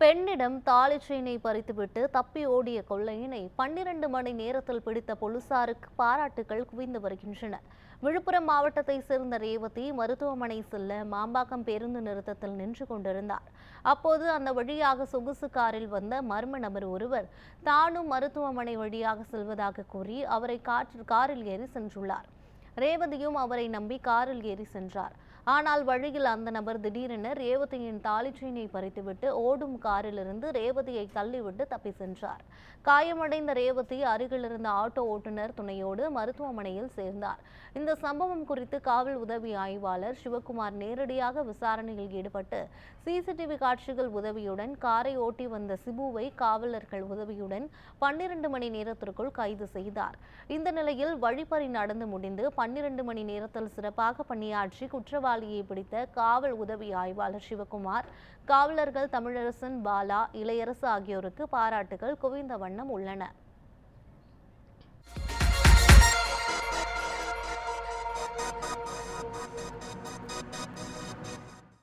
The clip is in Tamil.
பெண்ணிடம் தாலி செயினை பறித்துவிட்டு தப்பி ஓடிய கொள்ளையினை பன்னிரண்டு மணி நேரத்தில் பிடித்த போலீசாருக்கு பாராட்டுகள் குவிந்து வருகின்றன. விழுப்புரம் மாவட்டத்தை சேர்ந்த ரேவதி மருத்துவமனை செல்ல மாம்பாக்கம் பேருந்து நிறுத்தத்தில் நின்று கொண்டிருந்தார். அப்போது அந்த வழியாக சொகுசு காரில் வந்த மர்ம நபர் ஒருவர் தானும் மருத்துவமனை வழியாக செல்வதாக கூறி அவரை காற்று காரில் ஏறி சென்றுள்ளார். ரேவதியும் அவரை நம்பி காரில் ஏறி சென்றார். ஆனால் வழியில் அந்த நபர் திடீரென ரேவதியின் தாலிச்சீனை பறித்துவிட்டு ஓடும் காரிலிருந்து ரேவதியை தள்ளிவிட்டு தப்பி சென்றார். காயமடைந்த ரேவதி அருகில் இருந்த ஆட்டோ ஓட்டுநர் துணையோடு மருத்துவமனையில் சேர்ந்தார். இந்த சம்பவம் குறித்து காவல் உதவி ஆய்வாளர் சிவகுமார் நேரடியாக விசாரணையில் ஈடுபட்டு சிசிடிவி காட்சிகள் உதவியுடன் காரை ஓட்டி வந்த சிபுவை காவலர்கள் உதவியுடன் பன்னிரண்டு மணி நேரத்திற்குள் கைது செய்தார். இந்த நிலையில் வழிப்பறி நடந்து முடிந்து பன்னிரண்டு மணி நேரத்தில் சிறப்பாக பணியாற்றி குற்றவாளியை பிடித்த காவல் உதவி ஆய்வாளர் சிவகுமார் காவலர்கள் தமிழரசன் பாலா இளையரசு ஆகியோருக்கு பாராட்டுகள் குவிந்த வண்ணம் உள்ளன.